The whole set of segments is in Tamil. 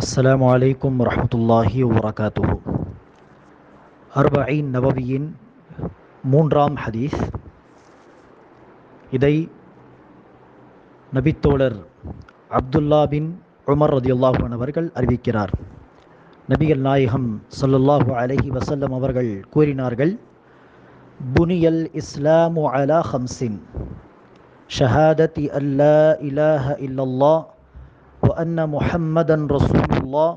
அஸ்ஸலாமு அலைக்கும் வரஹ்மத்துல்லாஹி வபரகாத்துஹு அர்பஈன் நபவியின் மூன்றாம் ஹதீஸ் இதை நபித்தோழர் அப்துல்லா பின் உமர் ரதியுல்லாஹு அவர்கள் அறிவிக்கிறார் நபிகள் நாயகம் ஸல்லல்லாஹு அலைஹி வஸல்லம் அவர்கள் கூறினார்கள் புனியல் இஸ்லாமு அலா ஹம்சின் ஷஹாதத்தி அல்லா இலாஹ இல்லல்லாஹ் وأن محمدا رسول الله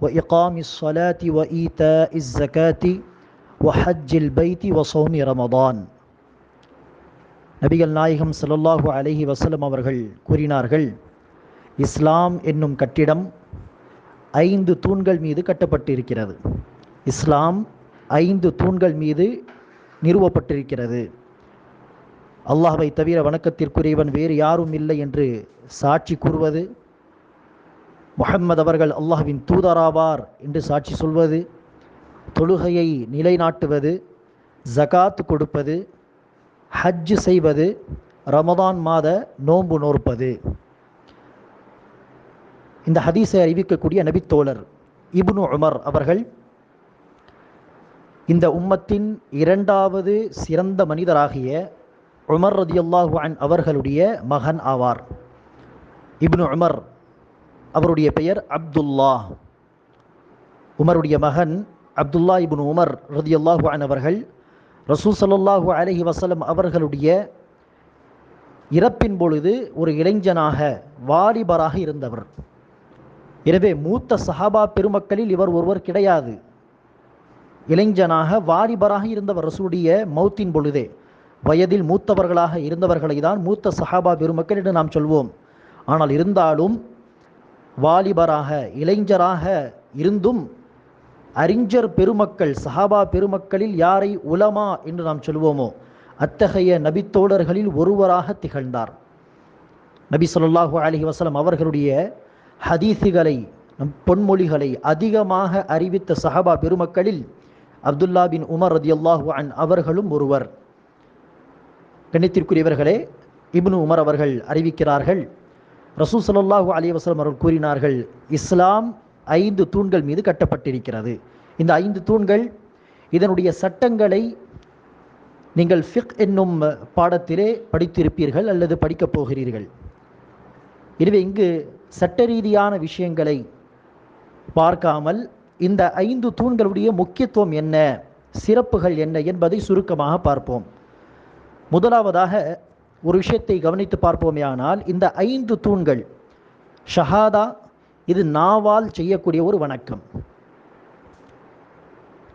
وإقام الصلاة وإيتاء الزكاة وحج البيت وصوم رمضان நபிகள் நாயகம் ஸல்லல்லாஹு அலைஹி வஸல்லம் அவர்கள் கூறினார்கள் இஸ்லாம் என்னும் கட்டிடம் ஐந்து தூண்கள் மீது கட்டப்பட்டிருக்கிறது இஸ்லாம் ஐந்து தூண்கள் மீது நிறுவப்பட்டிருக்கிறது அல்லாஹ்வை தவிர வணக்கத்திற்குரியவன் வேறு யாரும் இல்லை என்று சாட்சி கூறுவது முகம்மது அவர்கள் அல்லாஹ்வின் தூதராவார் என்று சாட்சி சொல்வது தொழுகையை நிலைநாட்டுவது ஜகாத் கொடுப்பது ஹஜ் செய்வது ரமதான் மாத நோன்பு நோற்பது. இந்த ஹதீஸை அறிவிக்கக்கூடிய நபித்தோழர் இப்னு உமர் அவர்கள் இந்த உம்மத்தின் இரண்டாவது சிறந்த மனிதராகிய உமர் ரதியுல்லாஹு அன் அவர்களுடைய மகன் ஆவார். இப்னு உமர் அவருடைய பெயர் அப்துல்லா உமருடைய மகன் அப்துல்லா இபுன் உமர் ரதியுல்லாஹு அவர்கள் ரசூல் சல்லாஹூ அலஹி வசலம் அவர்களுடைய இறப்பின் பொழுது ஒரு இளைஞனாக வாலிபராக இருந்தவர். எனவே மூத்த சஹாபா பெருமக்களில் இவர் ஒருவர் கிடையாது. இளைஞனாக வாலிபராக இருந்தவர் ரசூடைய மௌத்தின் பொழுதே வயதில் மூத்தவர்களாக இருந்தவர்களை தான் மூத்த சஹாபா பெருமக்கள் என்று நாம் சொல்வோம். ஆனால் இருந்தாலும் வாலிபராக இளைஞராக இருந்தும் அறிஞர் பெருமக்கள் சஹாபா பெருமக்களில் யாரை உலமா என்று நாம் சொல்வோமோ அத்தகைய நபித்தோழர்களில் ஒருவராக திகழ்ந்தார். நபி சொல்லாஹூ அலஹி வசலம் அவர்களுடைய ஹதீஸுகளை நம் பொன்மொழிகளை அதிகமாக அறிவித்த சஹாபா பெருமக்களில் அப்துல்லா பின் உமர் ரதி அல்லாஹூ அன் அவர்களும் ஒருவர். கண்ணித்திற்குரியவர்களே இப்னு உமர் அவர்கள் அறிவிக்கிறார்கள் ரசூ சல்லாஹூ அலி வசலம் அவர்கள் கூறினார்கள் இஸ்லாம் ஐந்து தூண்கள் மீது கட்டப்பட்டிருக்கிறது. இந்த ஐந்து தூண்கள் இதனுடைய சட்டங்களை நீங்கள் ஃபிக் என்னும் பாடத்திலே படித்திருப்பீர்கள் அல்லது படிக்கப் போகிறீர்கள். எனவே இங்கு சட்ட ரீதியான விஷயங்களை பார்க்காமல் இந்த ஐந்து தூண்களுடைய முக்கியத்துவம் என்ன சிறப்புகள் என்ன என்பதை சுருக்கமாக பார்ப்போம். முதலாவதாக ஒரு விஷயத்தை கவனித்து பார்ப்போமேயானால் இந்த ஐந்து தூண்கள் ஷஹாதா இது நாவால் செய்யக்கூடிய ஒரு வணக்கம்.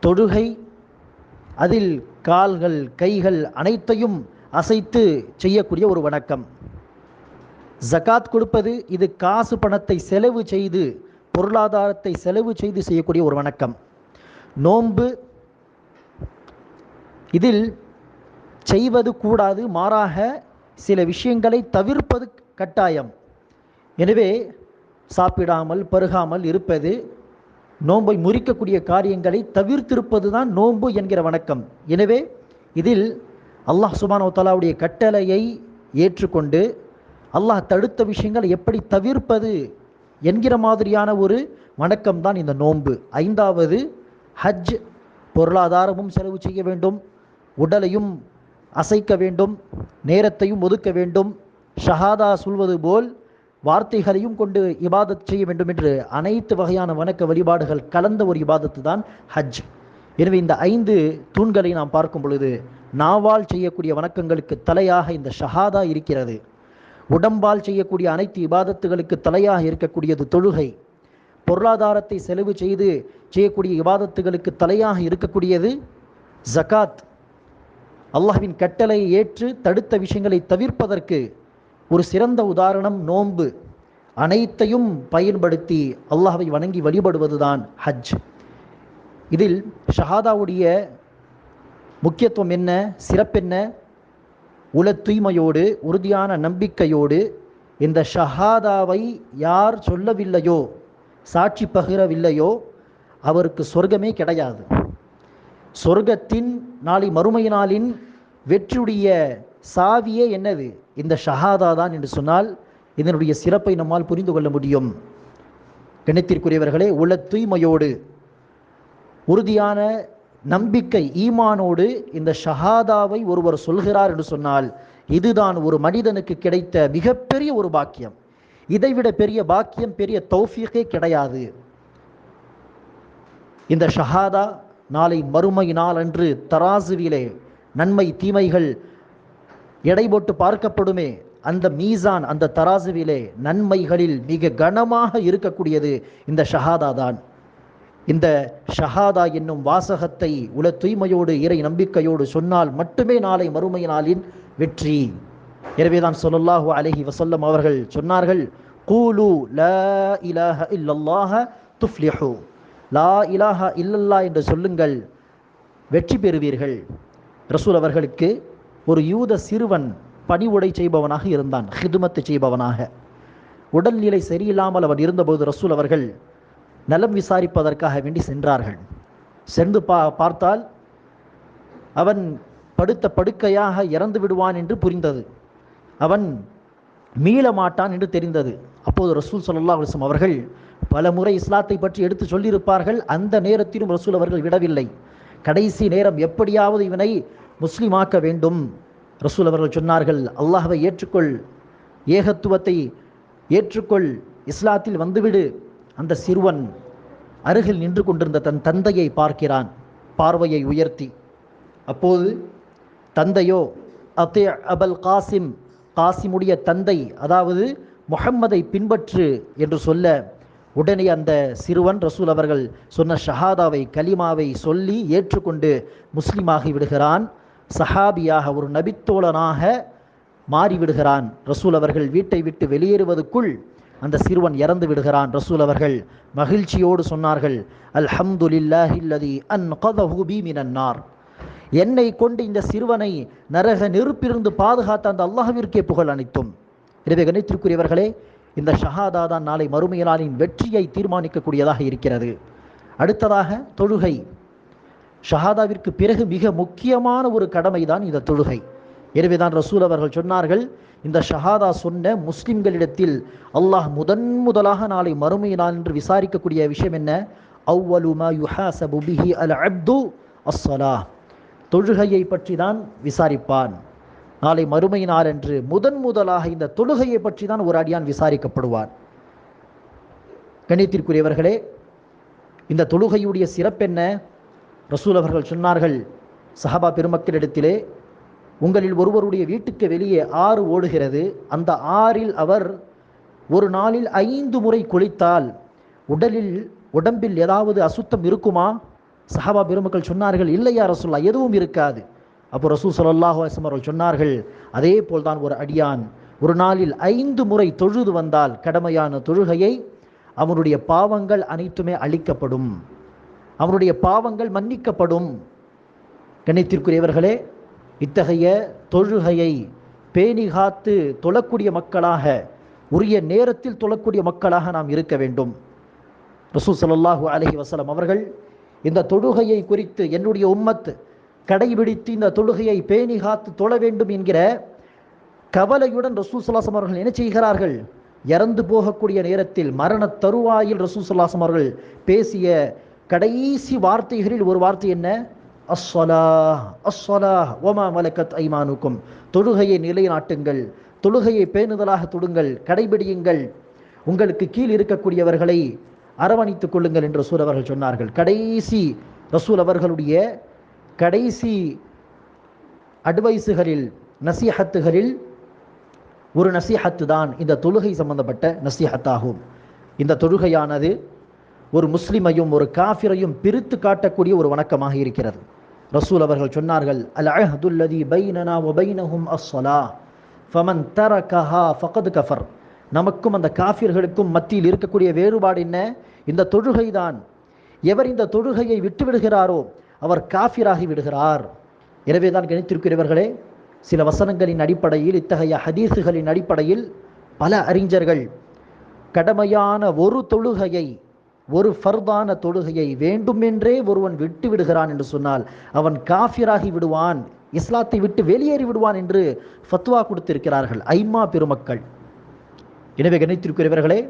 தொழுகை அதில் கால்கள் கைகள் அனைத்தையும் அசைத்து செய்யக்கூடிய ஒரு வணக்கம். ஜகாத் கொடுப்பது இது காசு பணத்தை செலவு செய்து பொருளாதாரத்தை செலவு செய்து செய்யக்கூடிய ஒரு வணக்கம். நோன்பு இதில் செய்வது கூடாது மாறாக சில விஷயங்களை தவிர்ப்பது கட்டாயம். எனவே சாப்பிடாமல் பருகாமல் இருப்பது நோன்பை முறிக்கக்கூடிய காரியங்களை தவிர்த்திருப்பது தான் நோன்பு என்கிற வணக்கம். எனவே இதில் அல்லாஹ் சுபானோ கட்டளையை ஏற்றுக்கொண்டு அல்லாஹ் தடுத்த விஷயங்களை எப்படி தவிர்ப்பது என்கிற மாதிரியான ஒரு வணக்கம் தான் இந்த நோன்பு. ஐந்தாவது ஹஜ் பொருளாதாரமும் செலவு செய்ய வேண்டும் உடலையும் அசைக்க வேண்டும் நேரத்தையும் ஒதுக்க வேண்டும் ஷஹாதா சொல்வது போல் வார்த்தைகளையும் கொண்டு இபாதத் செய்ய வேண்டும் என்று அனைத்து வகையான வணக்க வழிபாடுகள் கலந்த ஒரு இபாதத்து தான் ஹஜ். எனவே இந்த ஐந்து தூண்களை நாம் பார்க்கும் பொழுது நாவால் செய்யக்கூடிய வணக்கங்களுக்கு தலையாக இந்த ஷஹாதா இருக்கிறது. உடம்பால் செய்யக்கூடிய அனைத்து இபாதத்துகளுக்கு தலையாக இருக்கக்கூடியது தொழுகை. பொருளாதாரத்தை செலவு செய்து செய்யக்கூடிய இபாதத்துகளுக்கு தலையாக இருக்கக்கூடியது ஜகாத் அல்லாஹ்வின் கட்டளையை ஏற்று தடுத்த விஷயங்களை தவிர்ப்பதற்கு ஒரு சிறந்த உதாரணம் நோன்பு. அனைத்தையும் பயன்படுத்தி அல்லாஹவை வணங்கி வழிபடுவதுதான் ஹஜ். இதில் ஷஹாதாவுடைய முக்கியத்துவம் என்ன சிறப்பென்ன உல தூய்மையோடு உறுதியான நம்பிக்கையோடு இந்த ஷஹாதாவை யார் சொல்லவில்லையோ சாட்சி பகிரவில்லையோ அவருக்கு சொர்க்கமே கிடையாது. சொர்க்கத்தின் நாளை மறுமை நாளின் வெற்றியுடைய சாவியே என்னது? இந்த ஷஹாதா தான் என்று சொன்னால் இதனுடைய சிறப்பை நம்மால் புரிந்து கொள்ள முடியும். கணித்திற்குரியவர்களே உள்ள தூய்மையோடு உறுதியான நம்பிக்கை ஈமானோடு இந்த ஷஹாதாவை ஒருவர் சொல்கிறார் என்று சொன்னால் இதுதான் ஒரு மனிதனுக்கு கிடைத்த மிகப்பெரிய ஒரு பாக்கியம். இதைவிட பெரிய பாக்கியம் பெரிய தௌஃபீக்கே கிடையாது. இந்த ஷஹாதா நாளை மறுமை நாள் அன்று தராசுவிலே நன்மை தீமைகள் எடை போட்டு பார்க்கப்படுமே அந்த மீசான் அந்த தராசுவிலே நன்மைகளில் மிக கனமாக இருக்கக்கூடியது இந்த ஷஹாதா தான். இந்த ஷஹாதா என்னும் வாசகத்தை உல தூய்மையோடு இறை நம்பிக்கையோடு சொன்னால் மட்டுமே நாளை மறுமை நாளின் வெற்றி. எனவேதான் சொல்லல்லாஹு அலஹி வசல்லம் அவர்கள் சொன்னார்கள் கூலு ல இலஹ இல்லல்லாஹ துஃப்லிஹூ. லா இலாஹா இல்லல்லா என்று சொல்லுங்கள் வெற்றி பெறுவீர்கள். ரசூல் அவர்களுக்கு ஒரு யூத சிறுவன் பணிவுடை செய்பவனாக இருந்தான் ஹிதுமத்து செய்பவனாக. உடல்நிலை சரியில்லாமல் அவன் இருந்தபோது ரசூல் அவர்கள் நலம் விசாரிப்பதற்காக வேண்டி சென்றார்கள். சென்று பா பார்த்தால் அவன் படுத்த படுக்கையாக இறந்து விடுவான் என்று புரிந்தது. அவன் மீள மாட்டான் என்று தெரிந்தது. அப்போது ரசூல் சல்லா அலிஸ்லம் அவர்கள் பல முறை இஸ்லாத்தை பற்றி எடுத்து சொல்லியிருப்பார்கள். அந்த நேரத்திலும் ரசூல் அவர்கள் விடவில்லை. கடைசி நேரம் எப்படியாவது இவனை முஸ்லீமாக்க வேண்டும். ரசூல் அவர்கள் சொன்னார்கள் அல்லாஹ்வை ஏற்றுக்கொள். ஏகத்துவத்தை ஏற்றுக்கொள். இஸ்லாத்தில் வந்துவிடு. அந்த சிறுவன் அருகில் நின்று கொண்டிருந்த தன் தந்தையை பார்க்கிறான். பார்வையை உயர்த்தி அப்போது தந்தையோ அத்தே அபல் காசிம். காசிமுடைய தந்தை அதாவது முகம்மதை பின்பற்று என்று சொல்ல உடனே அந்த சிறுவன் ரசூல் அவர்கள் சொன்ன ஷஹாதாவை கலிமாவை சொல்லி ஏற்றுக்கொண்டு முஸ்லீமாகி விடுகிறான். சஹாபியாக ஒரு நபித்தோழனாக மாறிவிடுகிறான். ரசூல் அவர்கள் வீட்டை விட்டு வெளியேறுவதற்குள் அந்த சிறுவன் இறந்து விடுகிறான். ரசூல் அவர்கள் மகிழ்ச்சியோடு சொன்னார்கள் அல்ஹம்துலில்லாஹில்லதி அன் கதஹு மினன்னார் என்னை கொண்டு இந்த சிறுவனை நரக நெருப்பிலிருந்து பாதுகாத்த அந்த அல்லாஹ்விற்கே புகழ் அனைத்தும் எனவே கணித்திற்குரியவர்களே இந்த ஷஹாதா தான் நாளை மறுமையிலானின் வெற்றியை தீர்மானிக்கக்கூடியதாக இருக்கிறது. அடுத்ததாக தொழுகை. ஷஹாதாவிற்கு பிறகு மிக முக்கியமான ஒரு கடமை தான் இந்த தொழுகை. எனவேதான் ரசூல் அவர்கள் சொன்னார்கள் இந்த ஷஹாதா சொன்ன முஸ்லிம்களிடத்தில் அல்லாஹ் முதன் முதலாக நாளை மறுமை நாள் என்று விசாரிக்கக்கூடிய விஷயம் என்ன? அவ்வலுமா யுஹாசபு பிஹி அல் அப்து அஸ்ஸலா தொழுகையை பற்றி தான் விசாரிப்பான். நாளை மறுமை நாள் என்று முதன் முதலாக இந்த தொழுகையை பற்றி தான் ஒரு அடியான் விசாரிக்கப்படுவார். கணித்திற்குரியவர்களே இந்த தொழுகையுடைய சிறப்பென்ன ரசூல் அவர்கள் சொன்னார்கள் சஹாபா பெருமக்களிடத்திலே உங்களில் ஒருவருடைய வீட்டுக்கு வெளியே ஆறு ஓடுகிறது. அந்த ஆறில் அவர் ஒரு நாளில் ஐந்து முறை குளித்தால் உடலில் உடம்பில் ஏதாவது அசுத்தம் இருக்குமா? சஹாபா பெருமக்கள் சொன்னார்கள் இல்லையா ரசூல்லா எதுவும் இருக்காது. அப்போ ரசூ சல்லாஹூ அஸ்லம் அவர்கள் சொன்னார்கள் அதே போல்தான் ஒரு அடியான் ஒரு நாளில் ஐந்து முறை தொழுது வந்தால் கடமையான தொழுகையை அவனுடைய பாவங்கள் அனைத்துமே அழிக்கப்படும். அவனுடைய பாவங்கள் மன்னிக்கப்படும். கணித்திற்குரியவர்களே இத்தகைய தொழுகையை பேணி காத்து தொழக்கூடிய மக்களாக உரிய நேரத்தில் தொழக்கூடிய மக்களாக நாம் இருக்க வேண்டும். ரசூ சல்லாஹூ அலஹி வசலம் அவர்கள் இந்த தொழுகையை குறித்து என்னுடைய உம்மத்து கடைபிடித்து இந்த தொழுகையை பேணி காத்து தொழ வேண்டும் என்கிற கவலையுடன் ரசூல் சுல்லாசம் அவர்கள் என்ன செய்கிறார்கள்? இறந்து போகக்கூடிய நேரத்தில் மரண தருவாயில் ரசூல் சுல்லாசம் அவர்கள் பேசிய கடைசி வார்த்தைகளில் ஒரு வார்த்தை என்ன? அஸ்ஸலா அஸ்வலா ஒமா மலக்கத் ஐமானுக்கும். தொழுகையை நிலைநாட்டுங்கள் தொழுகையை பேணுதலாக தொடுங்கள் கடைபிடியுங்கள். உங்களுக்கு கீழ் இருக்கக்கூடியவர்களை அரவணைத்துக் கொள்ளுங்கள் என்று ரசூல் அவர்கள் சொன்னார்கள். கடைசி ரசூல் அவர்களுடைய கடைசி அட்வைஸுகளில் நசீஹத்துகளில் ஒரு நசீஹத்து தான் இந்த தொழுகை சம்பந்தப்பட்ட நசீஹத்தாகும். இந்த தொழுகையானது ஒரு முஸ்லிமையும் ஒரு காஃபிரையும் பிரித்து காட்டக்கூடிய ஒரு வணக்கமாக இருக்கிறது. ரசூல் அவர்கள் சொன்னார்கள் அல் அஹதுல்லதி பைனனா ஒபைனஹும் அஸ்ஸலா ஃபமன் தரகஹா ஃபகத் கஃபர். நமக்கும் அந்த காஃபிர்களுக்கும் மத்தியில் இருக்கக்கூடிய வேறுபாடு என்ன? இந்த தொழுகை தான் எவர் இந்த தொழுகையை விட்டு விடுகிறாரோ அவர் காஃபிராகி விடுகிறார். எனவே தான் கணித்திருக்கிறவர்களே சில வசனங்களின் அடிப்படையில் இத்தகைய ஹதீஸுகளின் அடிப்படையில் பல அறிஞர்கள் கடமையான ஒரு தொழுகையை ஒரு ஃபர்தான தொழுகையை வேண்டுமென்றே ஒருவன் விட்டு விடுகிறான் என்று சொன்னால் அவன் காஃபிராகி விடுவான் இஸ்லாத்தை விட்டு வெளியேறி விடுவான் என்று ஃபத்வா கொடுத்திருக்கிறார்கள் ஐமா பெருமக்கள். எனவே கணித்திருக்கிறவர்களே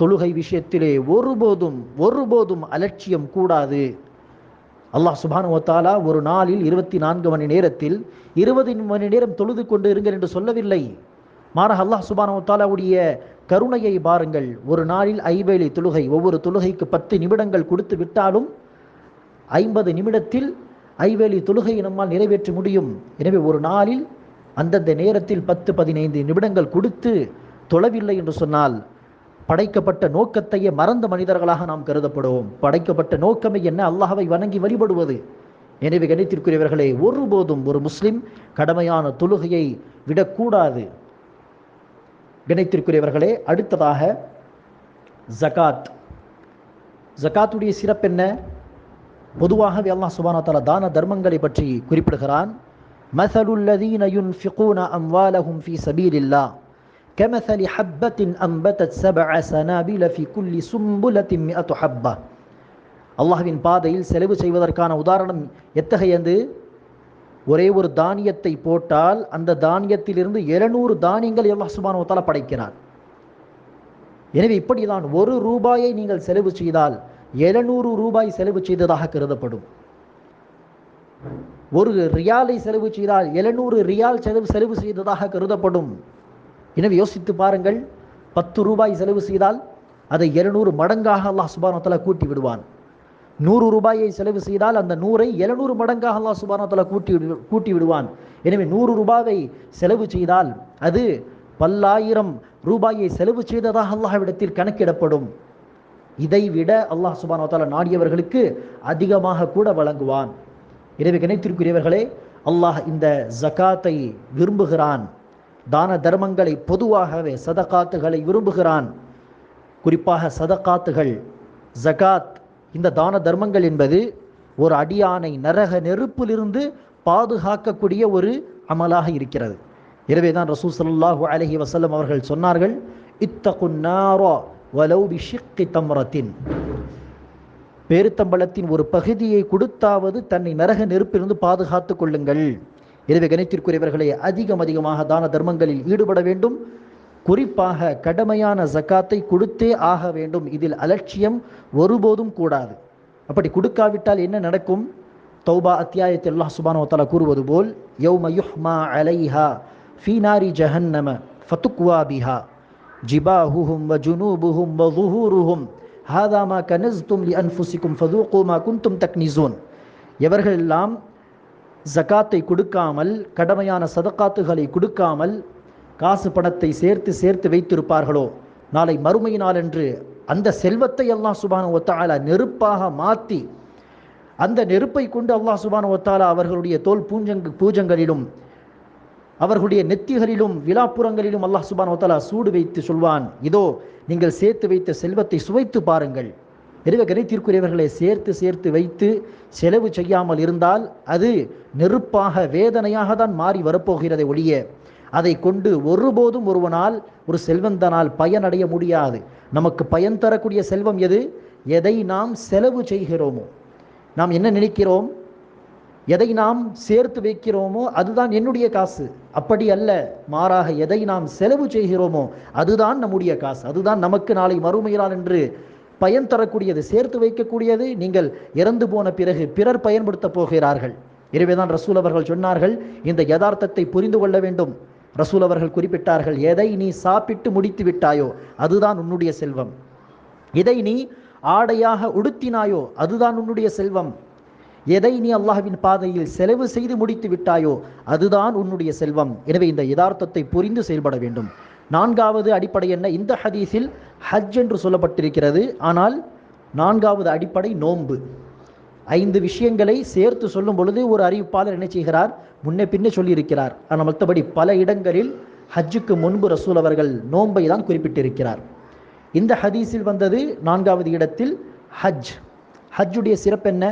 தொழுகை விஷயத்திலே ஒருபோதும் ஒருபோதும் அலட்சியம் கூடாது. அல்லாஹ் சுபானுவத்தாலா ஒரு நாளில் இருபத்தி நான்கு மணி நேரத்தில் இருபது மணி நேரம் தொழுது கொண்டு இருங்கள் என்று சொல்லவில்லை. மாறாக அல்லாஹ் சுபானுவத்தாலாவுடைய கருணையை பாருங்கள். ஒரு நாளில் ஐவேளை தொழுகை ஒவ்வொரு தொழுகைக்கு பத்து நிமிடங்கள் கொடுத்து விட்டாலும் ஐம்பது நிமிடத்தில் ஐவேலி தொழுகையை நம்மால் நிறைவேற்ற முடியும். எனவே ஒரு நாளில் அந்தந்த நேரத்தில் பத்து பதினைந்து நிமிடங்கள் கொடுத்து தொழவில்லை என்று சொன்னால் படைக்கப்பட்ட நோக்கத்தையே மறந்த மனிதர்களாக நாம் கருதப்படுவோம். படைக்கப்பட்ட நோக்கமே என்ன? அல்லாஹவை வணங்கி வழிபடுவது. எனவே கணித்திற்குரியவர்களே ஒருபோதும் ஒரு முஸ்லிம் கடமையான தொழுகையை விடக்கூடாது. கணித்திற்குரியவர்களே அடுத்ததாக ஜகாத் ஜகாத்துடைய சிறப்பென்ன பொதுவாகவே அல்லாஹ் சுபானா தலா தான தர்மங்களை பற்றி குறிப்பிடுகிறான். மசலுல்லதீன யுன்ஃபிகூன அம்வாலஹும் ஃபி சபீலில்லா كمثل حبة أنبتت سبع سنابل في كل سنبلة مئة حبة அல்லாஹ்வின் பாதையில் செலவு செய்வதற்கான உதாரணம் எத்தகையது ஒரே ஒரு தானியத்தை போட்டால் அந்த தானியத்திலிருந்து எழுநூறு தானியங்கள் அல்லாஹ் சுபானு தாலா படைக்கிறார் எனவே இப்படிதான் ஒரு ரூபாயை நீங்கள் செலவு செய்தால் எழுநூறு ரூபாய் செலவு செய்ததாக கருதப்படும் ஒரு ரியாலை செலவு செய்தால் எழுநூறு ரியால் செலவு செலவு செய்ததாக கருதப்படும் எனவே யோசித்து பாருங்கள் பத்து ரூபாய் செலவு செய்தால் அதை இருநூறு மடங்காக அல்லாஹ் சுபானத்தில் கூட்டி விடுவான். நூறு ரூபாயை செலவு செய்தால் அந்த நூறை எழுநூறு மடங்காக அல்லாஹ் சுபானத்தில் கூட்டி விடு- கூட்டி விடுவான். எனவே நூறு ரூபாவை செலவு செய்தால் அது பல்லாயிரம் ரூபாயை செலவு செய்ததாக அல்லாஹ்விடத்தில் கணக்கிடப்படும். இதை விட அல்லாஹ் சுபானத்தால நாடியவர்களுக்கு அதிகமாக கூட வழங்குவான். எனவே கணித்திற்குரியவர்களே அல்லாஹ் இந்த ஜகாத்தை விரும்புகிறான். தான தர்மங்களை பொதுவாகவே சதகாத்துகளை விரும்புகிறான். குறிப்பாக சதகாத்துகள் ஜகாத் இந்த தான தர்மங்கள் என்பது ஒரு அடியானை நரக நெருப்பிலிருந்து பாதுகாக்கக்கூடிய ஒரு அமலாக இருக்கிறது. எனவே தான் ரசூ ஸல்லல்லாஹு அலஹி வசல்லம் அவர்கள் சொன்னார்கள் இத்தகுன்னாரோ வலௌ பிஷிக்கி தம்ரத்தின். பேருத்தம்பளத்தின் ஒரு பகுதியை கொடுத்தாவது தன்னை நரக நெருப்பிலிருந்து பாதுகாத்துக் கொள்ளுங்கள். எனவே கணித்திற்குரியவர்களே அதிகம் அதிகமாக தான தர்மங்களில் ஈடுபட வேண்டும். குறிப்பாக கடமையான ஜக்காத்தை கொடுத்தே ஆக வேண்டும். இதில் அலட்சியம் ஒருபோதும் கூடாது. அப்படி கொடுக்காவிட்டால் என்ன நடக்கும்? தௌபா அத்தியாயத்தில் அல்லாஹ் சுபானோ தஆலா கூறுவது போல் யௌம யுஹ்மா அலைஹா ஃபீனாரி ஜஹன்னம ஃபதுக்வா பிஹா ஜிபாஹுஹும் வ ஜுனூபுஹும் வ ظுஹூருஹும் ஹாதா மா கனஸ்தும் லி அன்ஃபுசிக்கும் ஃபதூகு மா குன்தும் தக்னிசூன். எவர்களெல்லாம் ஜக்காத்தை கொடுக்காமல் கடமையான சதக்காத்துகளை கொடுக்காமல் காசு பணத்தை சேர்த்து சேர்த்து வைத்திருப்பார்களோ? நாளை மறுமை நாளன்று அந்த செல்வத்தை அல்லாஹ் சுபானு ஒத்தாலா நெருப்பாக மாற்றி அந்த நெருப்பை கொண்டு அல்லாஹ் சுபான ஒத்தாலா அவர்களுடைய தோல் பூஞ்சங்கு பூஜங்களிலும் அவர்களுடைய நெத்திகளிலும் விழாப்புறங்களிலும் அல்லாஹ் சுபான் ஒத்தாலா சூடு வைத்து சொல்வான் இதோ நீங்கள் சேர்த்து வைத்த செல்வத்தை சுவைத்து பாருங்கள். மிருக கணித்திற்குரியவர்களை சேர்த்து சேர்த்து வைத்து செலவு செய்யாமல் இருந்தால் அது நெருப்பாக வேதனையாக தான் மாறி வரப்போகிறதை ஒழிய அதை கொண்டு ஒருபோதும் ஒருவனால் ஒரு செல்வந்தனால் பயனடைய முடியாது. நமக்கு பயன் தரக்கூடிய செல்வம் எது? எதை நாம் செலவு செய்கிறோமோ. நாம் என்ன நினைக்கிறோம்? எதை நாம் சேர்த்து வைக்கிறோமோ அதுதான் என்னுடைய காசு. அப்படி அல்ல மாறாக எதை நாம் செலவு செய்கிறோமோ அதுதான் நம்முடைய காசு. அதுதான் நமக்கு நாளை மறுமையிலான் என்று பயன் தரக்கூடியது சேர்த்து வைக்கக்கூடியது நீங்கள் இறந்து போன பிறகு பிறர் பயன்படுத்தப் போகிறார்கள். எனவேதான் ரசூல் அவர்கள் சொன்னார்கள் இந்த யதார்த்தத்தை புரிந்து கொள்ள வேண்டும். ரசூல் அவர்கள் குறிப்பிட்டார்கள் எதை நீ சாப்பிட்டு முடித்து விட்டாயோ அதுதான் உன்னுடைய செல்வம். எதை நீ ஆடையாக உடுத்தினாயோ அதுதான் உன்னுடைய செல்வம். எதை நீ அல்லாஹ்வின் பாதையில் செலவு செய்து முடித்து விட்டாயோ அதுதான் உன்னுடைய செல்வம். எனவே இந்த யதார்த்தத்தை புரிந்து செயல்பட வேண்டும். நான்காவது அடிப்படை என்ன? இந்த ஹதீஸில் ஹஜ் என்று சொல்லப்பட்டிருக்கிறது. ஆனால் நான்காவது அடிப்படை நோன்பு. ஐந்து விஷயங்களை சேர்த்து சொல்லும் பொழுது ஒரு அறிவிப்பாளர் என்ன செய்கிறார்? முன்னே பின்னே சொல்லியிருக்கிறார். ஆனால் மற்றபடி பல இடங்களில் ஹஜ்ஜுக்கு முன்பு ரசூல் அவர்கள் நோன்பை தான் குறிப்பிட்டிருக்கிறார். இந்த ஹதீஸில் வந்தது நான்காவது இடத்தில் ஹஜ். ஹஜ்ஜுடைய சிறப்பு என்ன?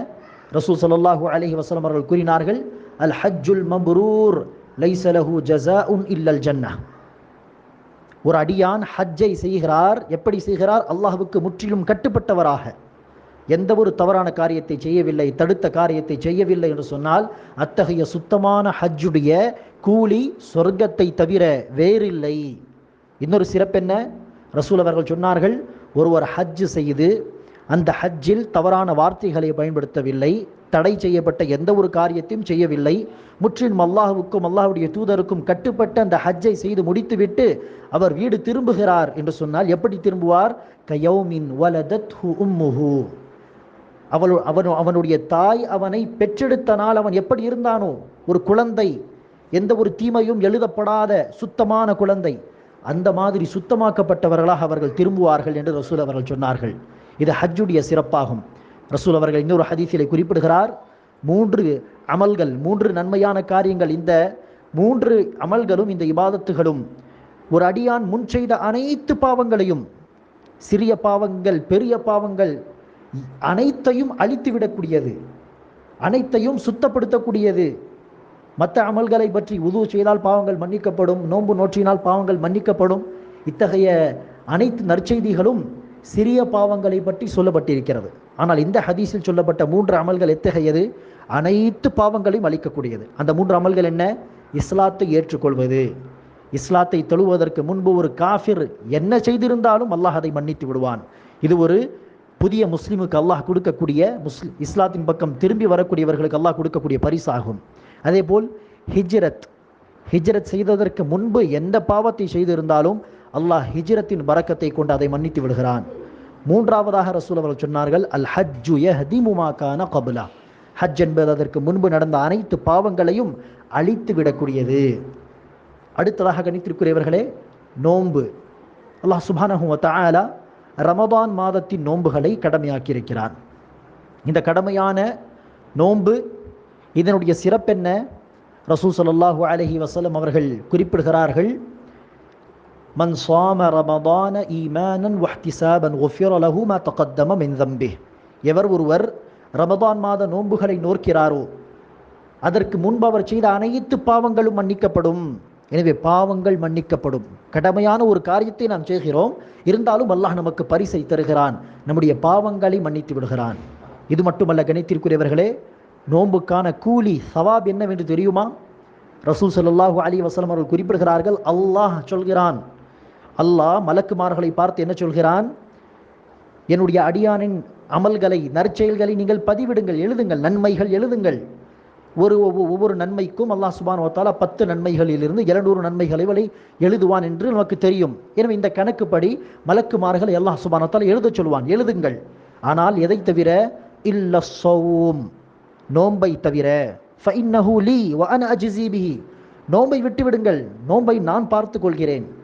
ரசூல் ஸல்லல்லாஹு அலஹி வசலம் அவர்கள் கூறினார்கள் அல் ஹஜ்ஜுல் மப்ரூர் லைசலஹு ஜசா உன் இல்லல் ஜன்னா ஒரு அடியான் ஹஜ்ஜை செய்கிறார் எப்படி செய்கிறார்? அல்லாஹுவுக்கு முற்றிலும் கட்டுப்பட்டவராக. எந்த ஒரு தவறான காரியத்தை செய்யவில்லை தடுத்த காரியத்தை செய்யவில்லை என்று சொன்னால் அத்தகைய சுத்தமான ஹஜ்ஜுடைய கூலி சொர்க்கத்தை தவிர வேறில்லை. இன்னொரு சிறப்பென்ன ரசூல் அவர்கள் சொன்னார்கள் ஒருவர் ஹஜ் செய்து அந்த ஹஜ்ஜில் தவறான வார்த்தைகளை பயன்படுத்தவில்லை. தடை செய்யப்பட்ட எந்த ஒரு காரியத்தையும் செய்யவில்லை. முற்றிலும் அல்லாஹுக்கும் அல்லாஹுடைய தூதருக்கும் கட்டுப்பட்ட அந்த ஹஜ்ஜை செய்து முடித்துவிட்டு அவர் வீடு திரும்புகிறார் என்று சொன்னால் எப்படி திரும்புவார்? கயௌமின் வலதத் உம்முஹு. அவள் அவன் அவனுடைய தாய் அவனை பெற்றெடுத்த நாள் அவன் எப்படி இருந்தானோ ஒரு குழந்தை எந்த ஒரு தீமையும் எழுதப்படாத சுத்தமான குழந்தை அந்த மாதிரி சுத்தமாக்கப்பட்டவர்களாக அவர்கள் திரும்புவார்கள் என்று ரசூல் அவர்கள் சொன்னார்கள். இது ஹஜ்ஜுடைய சிறப்பாகும். ரசூல் அவர்கள் இன்னொரு ஹதீஸிலே குறிப்பிடுகிறார் மூன்று அமல்கள் மூன்று நன்மையான காரியங்கள் இந்த மூன்று அமல்களும் இந்த இபாதத்துகளும் ஒரு அடியான் முன் செய்த அனைத்து பாவங்களையும் சிறிய பாவங்கள் பெரிய பாவங்கள் அனைத்தையும் அழித்து விடக்கூடியது அனைத்தையும் சுத்தப்படுத்தக்கூடியது. மற்ற அமல்களை பற்றி உது செய்தால் பாவங்கள் மன்னிக்கப்படும் நோன்பு நோற்றினால் பாவங்கள் மன்னிக்கப்படும். இத்தகைய அனைத்து நற்செய்திகளும் சிறிய பாவங்களை பற்றி சொல்லப்பட்டிருக்கிறது. ஆனால் இந்த ஹதீஸில் சொல்லப்பட்ட மூன்று அமல்கள் எத்தகையது? அனைத்து பாவங்களையும் அளிக்கக்கூடியது. அந்த மூன்று அமல்கள் என்ன? இஸ்லாத்தை ஏற்றுக்கொள்வது. இஸ்லாத்தை தொழுவதற்கு முன்பு ஒரு காஃபிர் என்ன செய்திருந்தாலும் அல்லாஹ் அதை மன்னித்து விடுவான். இது ஒரு புதிய முஸ்லிமுக்கு அல்லாஹ் கொடுக்கக்கூடிய முஸ்லி இஸ்லாத்தின் பக்கம் திரும்பி வரக்கூடியவர்களுக்கு அல்லாஹ் கொடுக்கக்கூடிய பரிசாகும். அதேபோல் ஹிஜ்ரத். ஹிஜ்ரத் செய்ததற்கு முன்பு எந்த பாவத்தை செய்திருந்தாலும் அல்லாஹ் ஹிஜ்ரத்தின் பறக்கத்தை கொண்டு அதை மன்னித்து விடுகிறான். மூன்றாவதாக ரசூல் அவர்கள் சொன்னார்கள் அல் ஹஜ்ஜு யஹ்திமுமாக்கான கபுலா. ஹஜ் என்பது அதற்கு முன்பு நடந்த அனைத்து பாவங்களையும் அழித்து விடக்கூடியது. அடுத்ததாக கணித்திருக்கிறவர்களே நோன்பு. அல்லாஹ் சுபானஹு தஆலா ரமதான் மாதத்தின் நோன்புகளை கடமையாக்கியிருக்கிறான். இந்த கடமையான நோன்பு இதனுடைய சிறப்பென்ன? ரசூ சல்லாஹூ அலஹி வசலம் அவர்கள் குறிப்பிடுகிறார்கள் மன் சாம ரமதான ஈமானன் வஹ்திசாபன் குஃபிர லஹு மா தகத்தம மின் தம்பி எவர் ஒருவர் ரமதான் மாத நோன்புகளை நோக்கிறாரோ அதற்கு முன்பு அவர் செய்த அனைத்து பாவங்களும் மன்னிக்கப்படும். எனவே பாவங்கள் மன்னிக்கப்படும். கடமையான ஒரு காரியத்தை நாம் செய்கிறோம். இருந்தாலும் அல்லாஹ் நமக்கு பரிசை தருகிறான். நம்முடைய பாவங்களை மன்னித்து விடுகிறான். இது மட்டுமல்ல கணித்திற்குரியவர்களே நோன்புக்கான கூலி சவாப் என்னவென்று தெரியுமா? ரசூல் சல்லாஹூ அலி வசலம் அவர்கள் குறிப்பிடுகிறார்கள் அல்லாஹ் சொல்கிறான் அல்லாஹ் மலக்குமார்களை பார்த்து என்ன சொல்கிறான்? என்னுடைய அடியானின் அமல்களை நற்செயல்களை நீங்கள் பதிவிடுங்கள் எழுதுங்கள் நன்மைகள் எழுதுங்கள். ஒரு ஒவ்வொ- ஒவ்வொரு நன்மைக்கும் அல்லாஹ் சுபான் வத்தாலா பத்து நன்மைகளிலிருந்து இருநூறு நன்மைகளை வரை எழுதுவான் என்று நமக்கு தெரியும். எனவே இந்த கணக்குப்படி மலக்குமார்களை அல்லாஹ் சுபான் வத்தாலா எழுதச் சொல்வான் எழுதுங்கள். ஆனால் எதை தவிர? இல்ல சோவும் நோம்பை தவிர. நோம்பை லீ வ நோன்பை விட்டு விடுங்கள் நோன்பை நான் பார்த்து கொள்கிறேன்.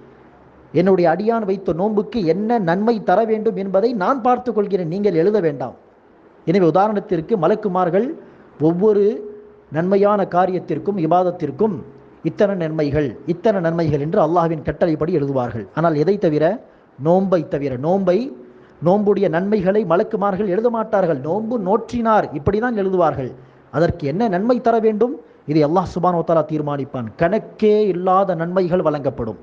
என்னுடைய அடியான் வைத்த நோன்புக்கு என்ன நன்மை தர வேண்டும் என்பதை நான் பார்த்து கொள்கிறேன். நீங்கள் எழுத வேண்டாம். எனவே உதாரணத்திற்கு மலக்குமார்கள் ஒவ்வொரு நன்மையான காரியத்திற்கும் விவாதத்திற்கும் இத்தனை நன்மைகள் இத்தனை நன்மைகள் என்று அல்லாஹ்வின் கட்டளைப்படி எழுதுவார்கள். ஆனால் எதை தவிர? நோன்பை தவிர. நோன்பை நோன்புடைய நன்மைகளை மலக்குமார்கள் எழுத மாட்டார்கள். நோன்பு நோற்றினார். இப்படிதான் எழுதுவார்கள். அதற்கு என்ன நன்மை தர வேண்டும்? இதை அல்லாஹ் சுபானோ தீர்மானிப்பான். கணக்கே இல்லாத நன்மைகள் வழங்கப்படும்.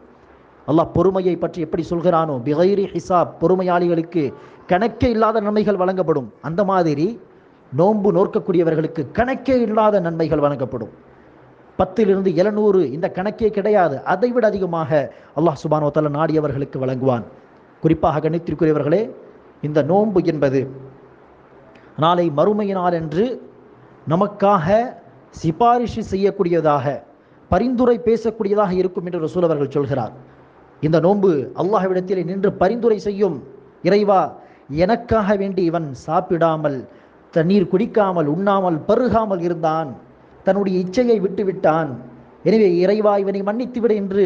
அல்லாஹ் பொறுமையை பற்றி எப்படி சொல்கிறானோ பிகைரி ஹிசாப் பொறுமையாளிகளுக்கு கணக்கே இல்லாத நன்மைகள் வழங்கப்படும். அந்த மாதிரி நோன்பு நோற்கக்கூடியவர்களுக்கு கணக்கே இல்லாத நன்மைகள் வழங்கப்படும். பத்திலிருந்து எழுநூறு இந்த கணக்கே கிடையாது. அதை விட அதிகமாக அல்லாஹ் சுபானோத்தல நாடியவர்களுக்கு வழங்குவான். குறிப்பாக கணித்திற்குரியவர்களே இந்த நோன்பு என்பது நாளை மறுமை நாள் என்று நமக்காக சிபாரிசு செய்யக்கூடியதாக பரிந்துரை பேசக்கூடியதாக இருக்கும் என்று ரசூல் அவர்கள் சொல்கிறார். இந்த நோன்பு அல்லாஹ்விடத்தில் நின்று பரிந்துரை செய்யும். இறைவா எனக்காக வேண்டி இவன் சாப்பிடாமல் தண்ணீர் குடிக்காமல் உண்ணாமல் பருகாமல் இருந்தான். தன்னுடைய இச்சையை விட்டு விட்டான் எனவே இறைவா இவனை மன்னித்து விடு என்று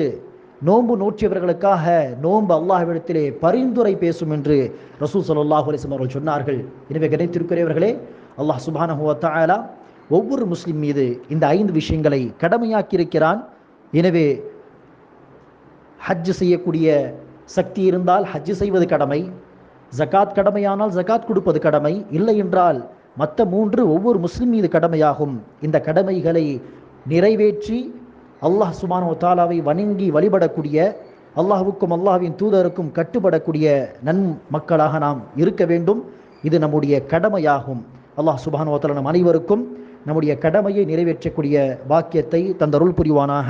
நோன்பு நோற்றியவர்களுக்காக நோன்பு அல்லாஹ்விடத்திலே பரிந்துரை பேசும் என்று ரசூல் சல்லாஹ் அலைஹி அவர்கள் சொன்னார்கள். எனவே கிடைத்திருக்கிறவர்களே அல்லாஹ் சுப்ஹானஹு ஒவ்வொரு முஸ்லிம் மீது இந்த ஐந்து விஷயங்களை கடமையாக்கியிருக்கிறான். எனவே ஹஜ் செய்யக்கூடிய சக்தி இருந்தால் ஹஜ் செய்வது கடமை ஜகாத் கடமையானால் ஜகாத் கொடுப்பது கடமை இல்லை என்றால் மற்ற மூன்று ஒவ்வொரு முஸ்லிம் மீது கடமையாகும். இந்த கடமைகளை நிறைவேற்றி அல்லாஹ் சுபான் தாலாவை வணங்கி வழிபடக்கூடிய அல்லாஹுக்கும் அல்லாஹ்வின் தூதருக்கும் கட்டுப்படக்கூடிய நன் மக்களாக நாம் இருக்க வேண்டும். இது நம்முடைய கடமையாகும். அல்லாஹ் சுபான் தாலா நம் அனைவருக்கும் நம்முடைய கடமையை நிறைவேற்றக்கூடிய பாக்கியத்தை தந்தருள் புரிவானாக.